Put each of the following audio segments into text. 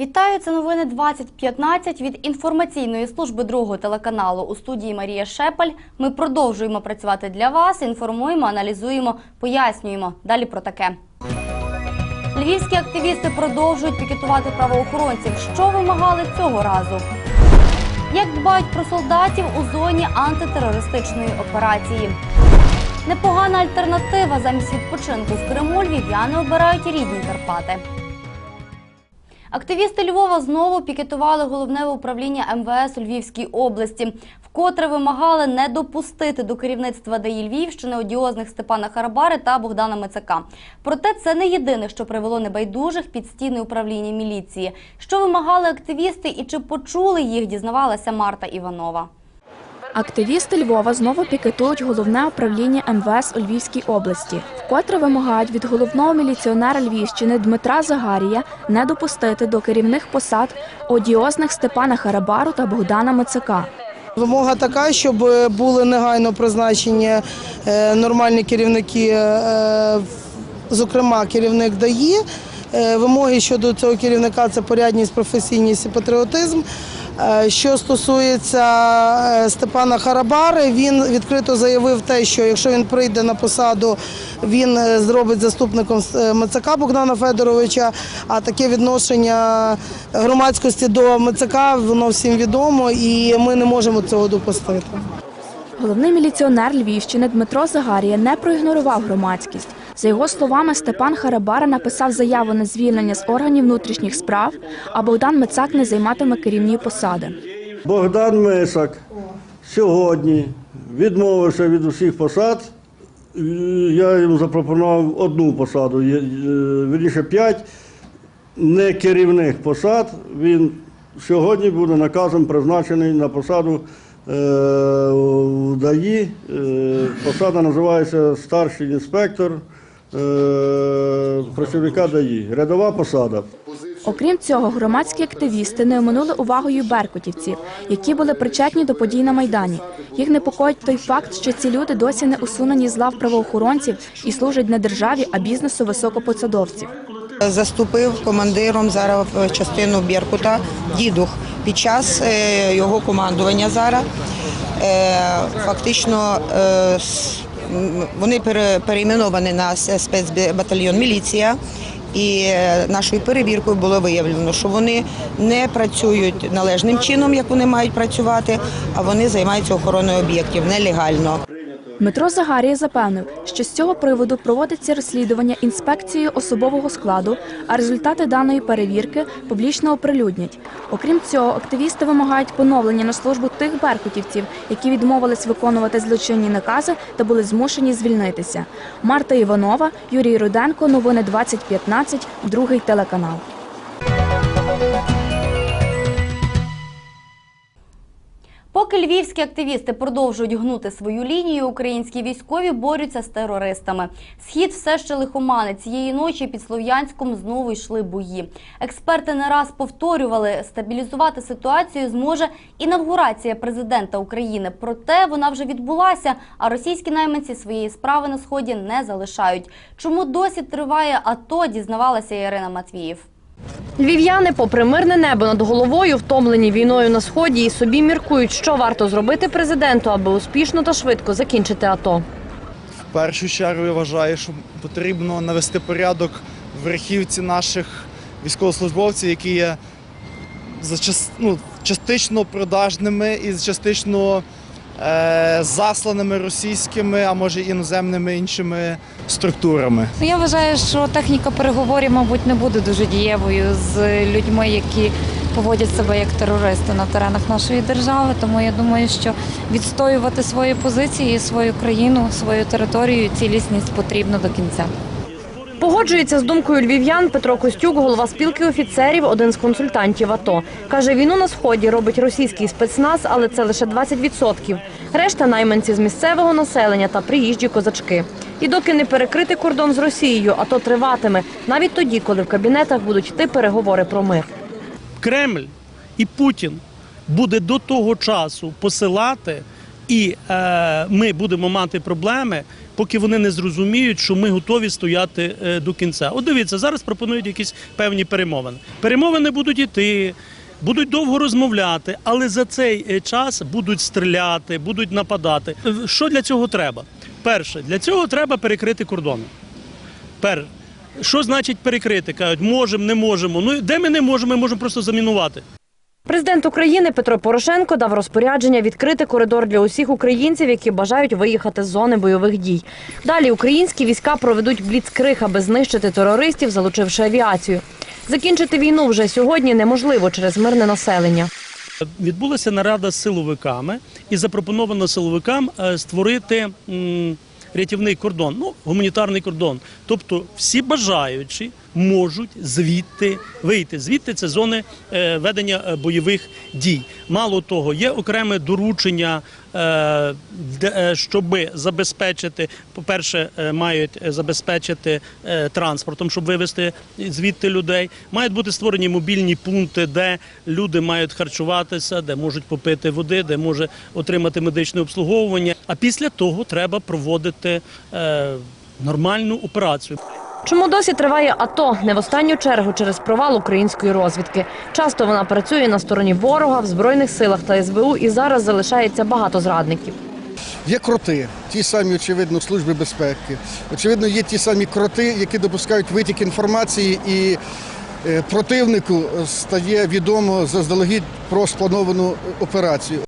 Вітаю, це новини 2015 від інформаційної служби другого телеканалу у студії Марія Шепель. Ми продовжуємо працювати для вас, інформуємо, аналізуємо, пояснюємо. Далі про таке. Львівські активісти продовжують пікетувати правоохоронців. Що вимагали цього разу? Як дбають про солдатів у зоні антитерористичної операції? Непогана альтернатива замість відпочинку в Криму львів'яни обирають рідні Карпати. Активісти Львова знову пікетували головне управління МВС у Львівській області, вкотре вимагали не допустити до керівництва ДАІ Львівщини одіозних Степана Харабари та Богдана Мицака. Проте це не єдине, що привело небайдужих під стіни управління міліції. Що вимагали активісти і чи почули їх, дізнавалася Марта Іванова. Активісти Львова знову пікетують головне управління МВС у Львівській області, вкотре вимагають від головного міліціонера Львівщини Дмитра Загарія не допустити до керівних посад одіозних Степана Харабару та Богдана Мицака. Вимога така, щоб були негайно призначені е, нормальні керівники, е, зокрема керівник ДАІ. Е, Вимоги щодо цього керівника це порядність, професійність і патріотизм. Е, Що стосується е, Степана Харабари, він відкрито заявив те, що якщо він прийде на посаду, він е, зробить заступником Мицака Богдана Федоровича. А таке відношення громадськості до Мицака воно всім відомо, і ми не можемо цього допустити. Головний міліціонер Львівщини Дмитро Загарія не проігнорував громадськість. За його словами, Степан Харабара написав заяву на звільнення з органів внутрішніх справ, а Богдан Мицак не займатиме керівні посади. Богдан Мисак сьогодні відмовився від усіх посад. Я йому запропонував одну посаду, е, вірніше п'ять не керівних посад. Він сьогодні буде наказом призначений на посаду е, в ДАІ. Е, Посада називається старший інспектор е, працівника ДАІ. Рядова посада. Окрім цього, громадські активісти не оминули увагою беркутівців, які були причетні до подій на Майдані. Їх непокоїть той факт, що ці люди досі не усунені з лав правоохоронців і служать не державі, а бізнесу високопосадовців. Заступив командиром зараз частину Біркута дідух під час е, його командування зараз. е, Фактично е, вони пере- перейменовані на спецбатальйон міліція. І нашою перевіркою було виявлено, що вони не працюють належним чином, як вони мають працювати, а вони займаються охороною об'єктів нелегально. Дмитро Загарія запевнив, що з цього приводу проводиться розслідування інспекцією особового складу, а результати даної перевірки публічно оприлюднять. Окрім цього, активісти вимагають поновлення на службу тих беркутівців, які відмовились виконувати злочинні накази та були змушені звільнитися. Марта Іванова, Юрій Руденко, новини 2015, другий телеканал. Поки львівські активісти продовжують гнути свою лінію, українські військові борються з терористами. Схід все ще лихомани. Цієї ночі під Слов'янськом знову йшли бої. Експерти не раз повторювали, стабілізувати ситуацію зможе інавгурація президента України. Проте вона вже відбулася, а російські найманці своєї справи на сході не залишають. Чому досі триває АТО, дізнавалася Ірина Матвіїв. Львів'яни, попри мирне небо над головою, втомлені війною на сході, і собі міркують, що варто зробити президенту, аби успішно та швидко закінчити АТО. В першу чергу я вважаю, що потрібно навести порядок в верхівці наших військовослужбовців, які є за ну, частично продажними і частично засланими російськими, а може іноземними іншими структурами. Ну, Я вважаю, що техніка переговорів, мабуть, не буде дуже дієвою з людьми, які поводять себе як терористи на теренах нашої держави. Тому я думаю, що відстоювати свої позиції, свою країну, свою територію, цілісність потрібно до кінця. Погоджується з думкою львів'ян Петро Костюк, голова спілки офіцерів, один з консультантів АТО. Каже, війну на сході робить російський спецназ, але це лише 20%. Решта найманці з місцевого населення та приїжджі козачки. І доки не перекрити кордон з Росією, АТО триватиме, навіть тоді, коли в кабінетах будуть йти переговори про мир. Кремль і Путін буде до того часу посилати, і е, ми будемо мати проблеми поки вони не зрозуміють, що ми готові стояти е, до кінця. От дивіться, зараз пропонують якісь певні перемовини. Перемовини будуть іти. Будуть довго розмовляти, але за цей е, час будуть стріляти, будуть нападати. Е, Що для цього треба? Перше, для цього треба перекрити кордони. Пер, що значить перекрити? Кажуть, можемо, не можемо. Ну де ми не можемо, ми можемо просто замінувати. Президент України Петро Порошенко дав розпорядження відкрити коридор для усіх українців, які бажають виїхати з зони бойових дій. Далі українські війська проведуть бліцкриг, аби знищити терористів, залучивши авіацію. Закінчити війну вже сьогодні неможливо через мирне населення. Відбулася нарада з силовиками і запропоновано силовикам е, створити рятівний кордон, ну гуманітарний кордон. Тобто всі бажаючі можуть звідти вийти. Звідти це зони е, ведення е, бойових дій. Мало того, є окреме доручення, е, е, забезпечити, по-перше, е, мають забезпечити транспортом, щоб вивезти звідти людей. Мають бути створені мобільні пункти, де люди мають харчуватися, де можуть попити води, де може отримати медичне обслуговування. А після того треба проводити нормальну операцію. Чому досі триває АТО? Не в останню чергу через провал української розвідки. Часто вона працює на стороні ворога в збройних силах та СБУ, і зараз залишається багато зрадників. Є кроти, ті самі, очевидно, служби безпеки. Очевидно, є ті самі кроти, які допускають витік інформації, і е, противнику стає відомо заздалегідь про сплановану операцію.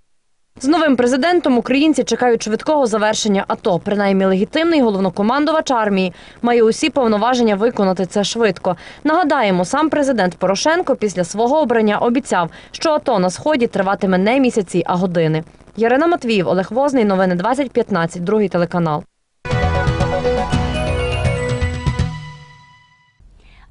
З новим президентом українці чекають швидкого завершення АТО. Принаймні легітимний головнокомандувач армії має усі повноваження виконати це швидко. Нагадаємо, сам президент Порошенко після свого обрання обіцяв, що АТО на сході триватиме не місяці, а години. Ярина Матвіїв, Олег Возний, новини 2015, другий телеканал.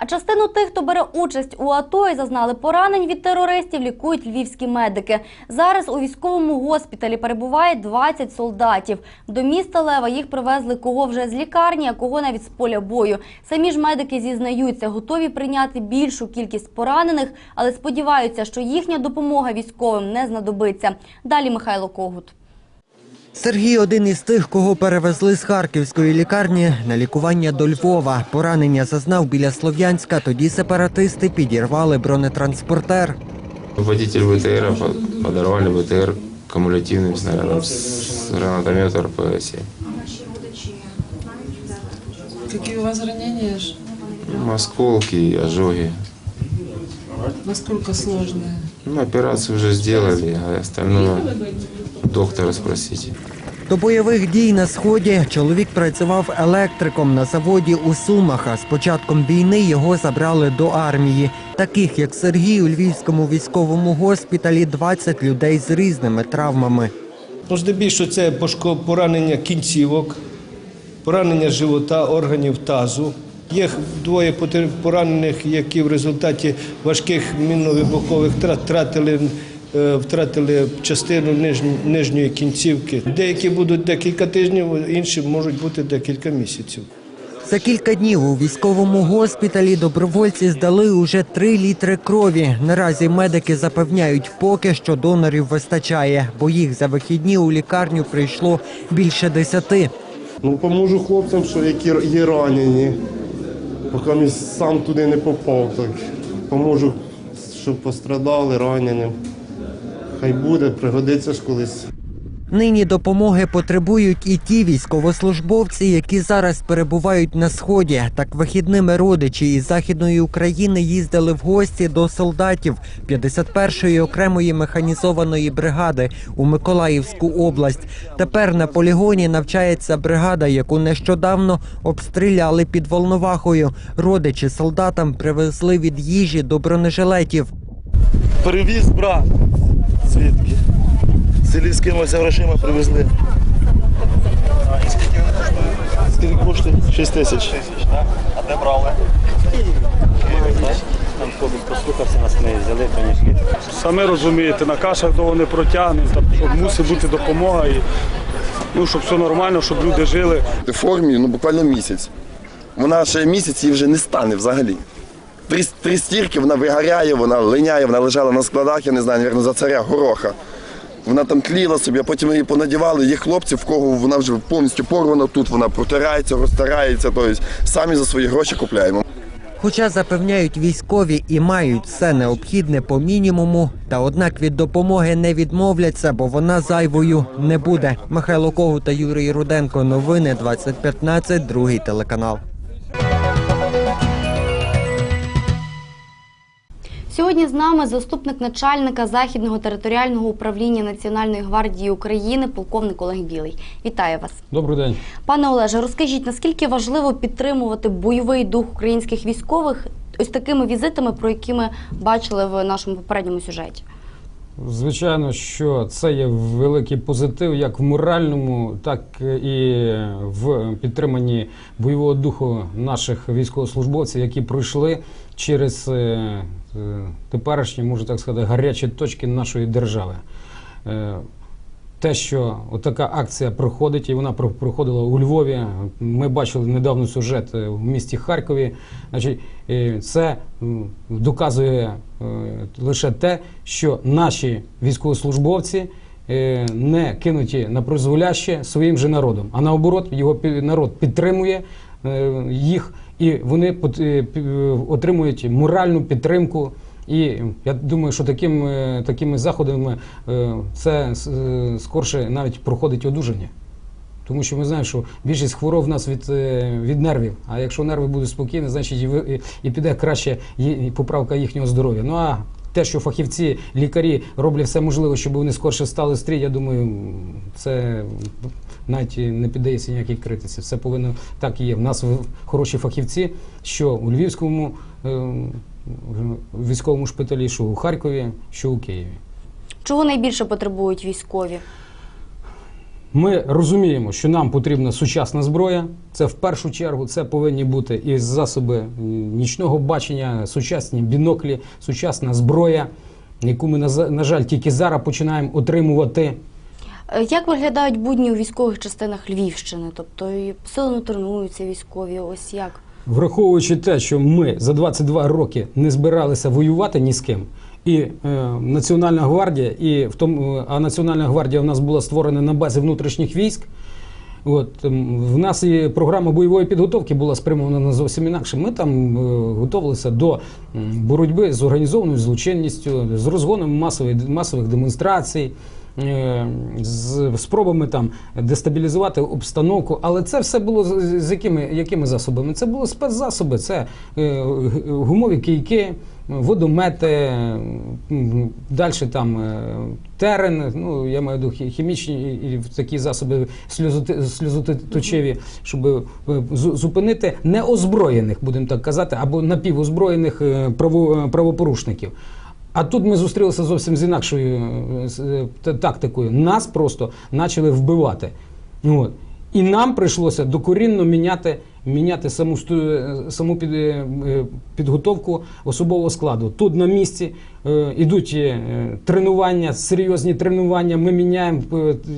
А частину тих, хто бере участь у АТО і зазнали поранень від терористів, лікують львівські медики. Зараз у військовому госпіталі перебуває 20 солдатів. До міста Лева їх привезли кого вже з лікарні, а кого навіть з поля бою. Самі ж медики зізнаються, готові прийняти більшу кількість поранених, але сподіваються, що їхня допомога військовим не знадобиться. Далі Михайло Когут. Сергій один із тих, кого перевезли з харківської лікарні на лікування до Львова. Поранення зазнав біля Слов'янська. Тоді сепаратисти підірвали бронетранспортер. Водитель БТР по- подорвали БТР кумулятивным снарядом с гранатомета РПС. Какие у вас ранения? ж? Осколки, ожоги. Насколько сложные? Ну, операцию уже сделали, а остальное доктора спросите. До бойових дій на сході чоловік працював електриком на заводі у Сумах. А з початком війни його забрали до армії. Таких як Сергій у Львівському військовому госпіталі 20 людей з різними травмами. Ну, здебільшого це пошко- поранення кінцівок, поранення живота, органів тазу. Є двоє поранених, які в результаті важких мінно-вибухових втрат втратили, е, втратили частину нижньої кінцівки. Деякі будуть декілька тижнів, інші можуть бути декілька місяців. За кілька днів у військовому госпіталі добровольці здали уже три літри крові. Наразі медики запевняють, поки що донорів вистачає, бо їх за вихідні у лікарню прийшло більше десяти. Ну, поможу хлопцям, що які є ранені, поки він сам туди не попав. Так. Поможу, щоб пострадали раненим. Хай буде, пригодиться ж колись. Нині допомоги потребують і ті військовослужбовці, які зараз перебувають на сході. Так вихідними родичі із західної України їздили в гості до солдатів 51-ї окремої механізованої бригади у Миколаївську область. Тепер на полігоні навчається бригада, яку нещодавно обстріляли під Волновахою. Родичі солдатам привезли від їжі до бронежилетів. Перевіз брат. Звідки? В селі скинулися грошима, привезли. І Скільки коштує? 6 тисяч. А де брали? Там ходить, послухався нас не взяли, конечно. Самі розумієте, на кашах довго не протягне, там, щоб мусить бути допомога, і, ну, щоб все нормально, щоб люди жили. В формі ну, буквально місяць. Вона ще місяць її вже не стане взагалі. Три, три стірки вона вигоряє, вона линяє, вона лежала на складах, я не знаю, мабуть, за царя гороха. Вона там тліла собі, а потім її понадівали. Є хлопці, в кого вона вже повністю порвана тут, вона протирається, розтирається. Тобто самі за свої гроші купляємо. Хоча запевняють військові і мають все необхідне по мінімуму, та однак від допомоги не відмовляться, бо вона зайвою не буде. Михайло Когут та Юрій Руденко. Новини 2015, другий телеканал. Сьогодні з нами заступник начальника Західного територіального управління Національної гвардії України, полковник Олег Білий. Вітаю вас. Добрий день. Пане Олеже, розкажіть, наскільки важливо підтримувати бойовий дух українських військових ось такими візитами, про які ми бачили в нашому попередньому сюжеті? Звичайно, що це є великий позитив як в моральному, так і в підтриманні бойового духу наших військовослужбовців, які пройшли через е, е, теперішні, можу так сказати, гарячі точки нашої держави. Те, що така акція проходить, і вона про- проходила у Львові. Ми бачили недавно сюжет е, в місті Харкові. Значить, це доказує е, лише те, що наші військовослужбовці е, не кинуті на призволяще своїм же народом, а наоборот, його народ підтримує їх, і вони отримують моральну підтримку. І я думаю, що таким, е, такими заходами е, це е, скорше навіть проходить одужання. Тому що ми знаємо, що більшість хвороб в нас від, від нервів. А якщо нерви будуть спокійні, значить і, і, і піде краще поправка їхнього здоров'я. Ну а те, що фахівці, лікарі роблять все можливе, щоб вони скорше стали стрій, я думаю, це навіть не піддається ніякій критиці. Все повинно так і є. В нас хороші фахівці, що у Львівському в військовому шпиталі, що у Харкові, що у Києві. Чого найбільше потребують військові? Ми розуміємо, що нам потрібна сучасна зброя. Це в першу чергу це повинні бути і засоби нічного бачення, сучасні біноклі, сучасна зброя, яку ми на жаль тільки зараз починаємо отримувати. Е, Як виглядають будні у військових частинах Львівщини? Тобто посилено тренуються військові, ось як? Враховуючи те, що ми за 22 роки не збиралися воювати ні з ким, і е, Національна гвардія, і в тому, а Національна гвардія в нас була створена на базі внутрішніх військ. От в нас і програма бойової підготовки була спрямована на зовсім інакше. Ми там е, готувалися до боротьби з організованою злочинністю, з розгоном масових, масових демонстрацій. Е, З спробами там дестабілізувати обстановку, але це все було з, якими, якими засобами? Це були спецзасоби, це е, гумові кийки, водомети, далі там е, терен, ну я маю хі- хімічні і такі засоби сльозоточиві, щоб зупинити неозброєних, будемо так казати, або напівозброєних право, правопорушників. А тут ми зустрілися зовсім з інакшою е, е, та- тактикою. Нас просто почали вбивати. От. І нам прийшлося докорінно міняти, міняти саму, е, саму під, підготовку особового складу. Тут на місці ідуть е, тренування, серйозні тренування. Ми міняємо,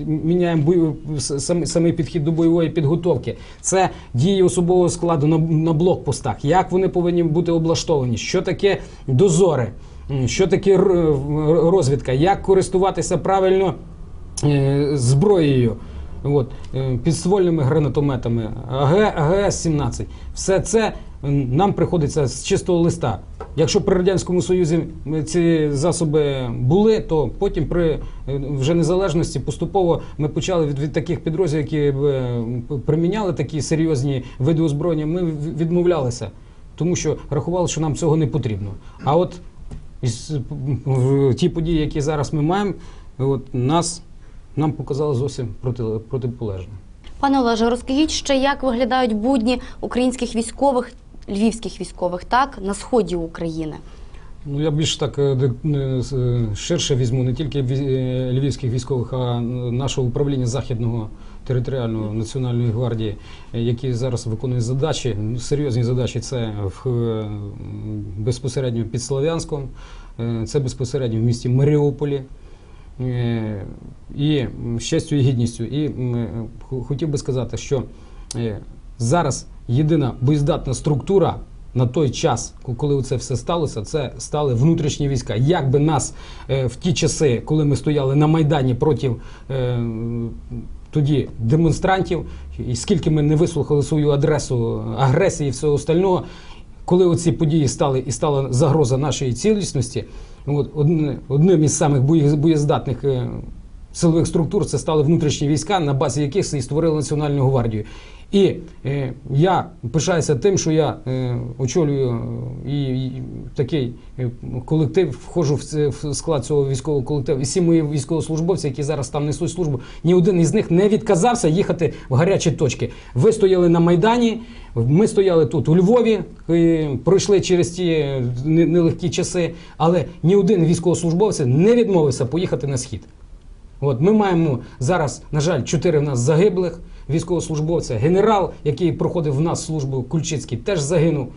міняємо бою, сам- самий підхід до бойової підготовки. Це дії особового складу на, на блокпостах. Як вони повинні бути облаштовані? Що таке дозори? Що таке розвідка? Як користуватися правильно е, зброєю? От, е, підствольними гранатометами, АГ, АГС-17. Все це нам приходиться з чистого листа. Якщо при Радянському Союзі ці засоби були, то потім при е, вже незалежності поступово ми почали від, від таких підрозділів, які приміняли такі серйозні види озброєння, ми відмовлялися, тому що рахували, що нам цього не потрібно. А от ті події, які зараз ми маємо, от нас нам показали зовсім проти, протиполежне. Пане Олеже, розкажіть ще, як виглядають будні українських військових, львівських військових, так, на сході України? Ну я більш так е, е, ширше візьму не тільки е, львівських військових, а нашого управління західного територіального національної гвардії, які зараз виконують задачі. ну, Серйозні задачі це в безпосередньо під Слов'янськом, це безпосередньо в місті Маріуполі. І з і гідністю. І хотів би сказати, що зараз єдина боєздатна структура на той час, ко- коли це все сталося, це стали внутрішні війська. Як би нас е, в ті часи, коли ми стояли на Майдані проти е, тоді демонстрантів, і скільки ми не вислухали свою адресу агресії і всього остального, коли оці події стали і стала загроза нашої цілісності, от, одним із самих боє- боєздатних е, силових структур це стали внутрішні війська, на базі яких і створили Національну гвардію. І е, я пишаюся тим, що я е, очолюю е, і, і такий е, колектив, входжу в, це, в склад цього військового колективу. І всі мої військовослужбовці, які зараз там несуть службу, ні один із них не відказався їхати в гарячі точки. Ви стояли на Майдані, ми стояли тут у Львові, е, пройшли через ті нелегкі часи, але ні один військовослужбовець не відмовився поїхати на схід. От ми маємо зараз, на жаль, чотири в нас загиблих військовослужбовця. Генерал, який проходив в нас службу Кульчицький, теж загинув.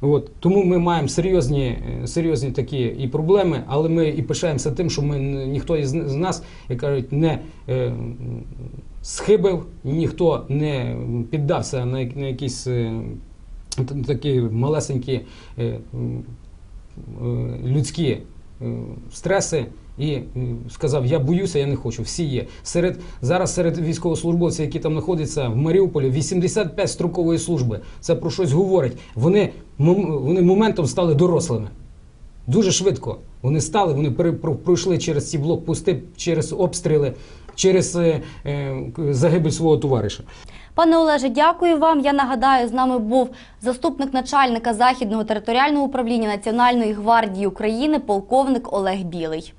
От тому ми маємо серйозні, е, серйозні такі і проблеми, але ми і пишаємося тим, що ми ніхто із нас, як кажуть, не е, схибив, ніхто не піддався на, на якісь е, такі малесенькі е, е, людські е, стреси і сказав: Я боюся, я не хочу. Всі є. Серед зараз серед військовослужбовців, які там знаходяться в Маріуполі, 85 строкової служби. Це про щось говорить. Вони, вони моментом стали дорослими. Дуже швидко вони стали, вони пройшли через ці блокпости, через обстріли, через е, е, загибель свого товариша. Пане Олеже, дякую вам. Я нагадаю, з нами був заступник начальника Західного територіального управління Національної гвардії України, полковник Олег Білий.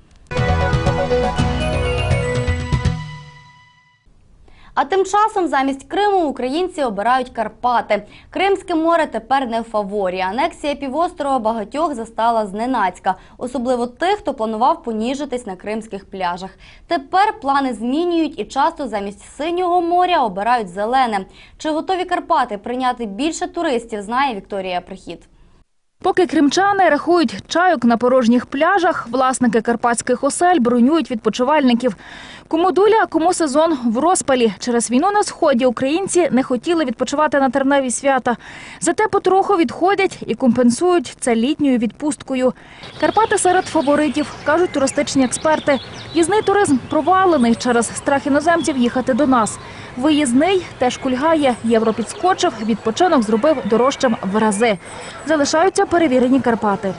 А тим часом замість Криму українці обирають Карпати. Кримське море тепер не в фаворі. Анексія півострова багатьох застала зненацька, особливо тих, хто планував поніжитись на кримських пляжах. Тепер плани змінюють і часто замість синього моря обирають зелене. Чи готові Карпати прийняти більше туристів? Знає Вікторія Прихід. Поки кримчани рахують чайок на порожніх пляжах, власники карпатських осель бронюють відпочивальників. Кому доля, кому сезон в розпалі. Через війну на сході українці не хотіли відпочивати на терневі свята. Зате потроху відходять і компенсують це літньою відпусткою. Карпати серед фаворитів, кажуть туристичні експерти. В'їзний туризм провалений через страх іноземців їхати до нас. Виїзний теж кульгає. Євро підскочив, відпочинок зробив дорожчим в рази. Залишаються перевірені Карпати.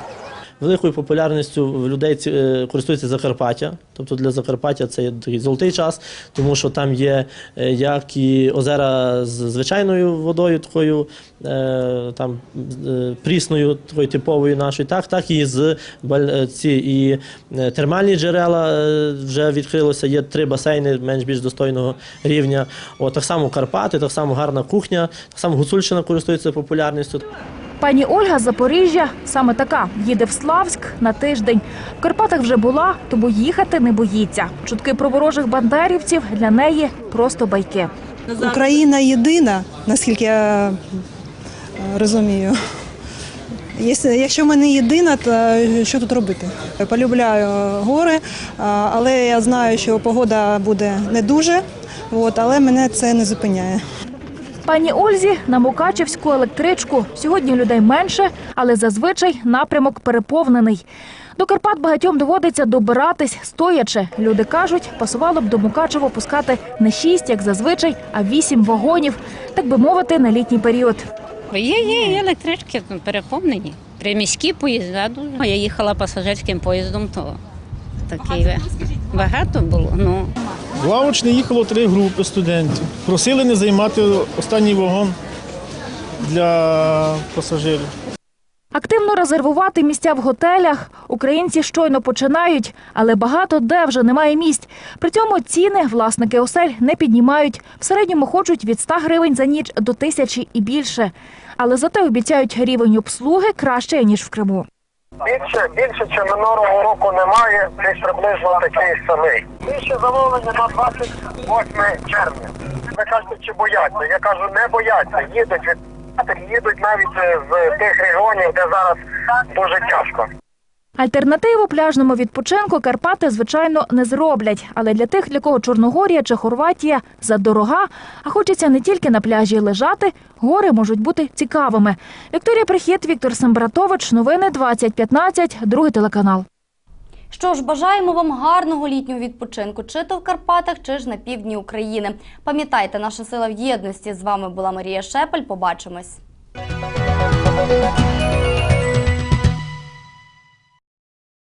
Великою популярністю людей е, користується Закарпаття. Тобто для Закарпаття це є такий золотий час, тому що там є е, як і озера з звичайною водою, такою е, там прісною, такою типовою нашою, так, так і з ці і термальні джерела вже відкрилося. Є три басейни менш більш достойного рівня. О, так само Карпати, так само гарна кухня, так само Гуцульщина користується популярністю. Пані Ольга з Запоріжжя саме така. Їде в Славськ на тиждень. В Карпатах вже була, тому їхати не боїться. Чутки про ворожих бандерівців для неї просто байки. Україна єдина, наскільки я е, розумію. Якщо- ми не єдина, то що тут робити? Полюбляю гори, але я знаю, що погода буде не дуже, але мене це не зупиняє. Пані Ользі на Мукачевську електричку. Сьогодні людей менше, але зазвичай напрямок переповнений. До Карпат багатьом доводиться добиратись стоячи. Люди кажуть, пасувало б до Мукачево пускати не шість, як зазвичай, а вісім вагонів, так би мовити, на літній період. Є, є, є електрички ну, переповнені. Приміські поїзда дуже. Я їхала пасажирським поїздом, то такі багато було. Ну, Лавочне їхало три групи студентів. Просили не займати останній вагон для пасажирів. Активно резервувати місця в готелях українці щойно починають, але багато де вже немає місць. При цьому ціни власники осель не піднімають. В середньому хочуть від 100 гривень за ніч до тисячі і більше. Але зате обіцяють рівень обслуги краще ніж в Криму. Більше, більше, чи минулого року немає, десь приблизно такий самий. Більше замовлення на 28 червня. Ви кажете, чи бояться? Я кажу, не бояться. Їдуть від їдуть навіть е, з тих регіонів, де зараз дуже тяжко. Альтернативу пляжному відпочинку Карпати, звичайно, не зроблять. Але для тих, для кого Чорногорія чи Хорватія задорога, а хочеться не тільки на пляжі лежати, гори можуть бути цікавими. Вікторія Прихід, Віктор Самбратович, новини 2015, другий телеканал. Що ж, бажаємо вам гарного літнього відпочинку, чи то в Карпатах, чи ж на півдні України. Пам'ятайте, наша сила в єдності. З вами була Марія Шепель. Побачимось.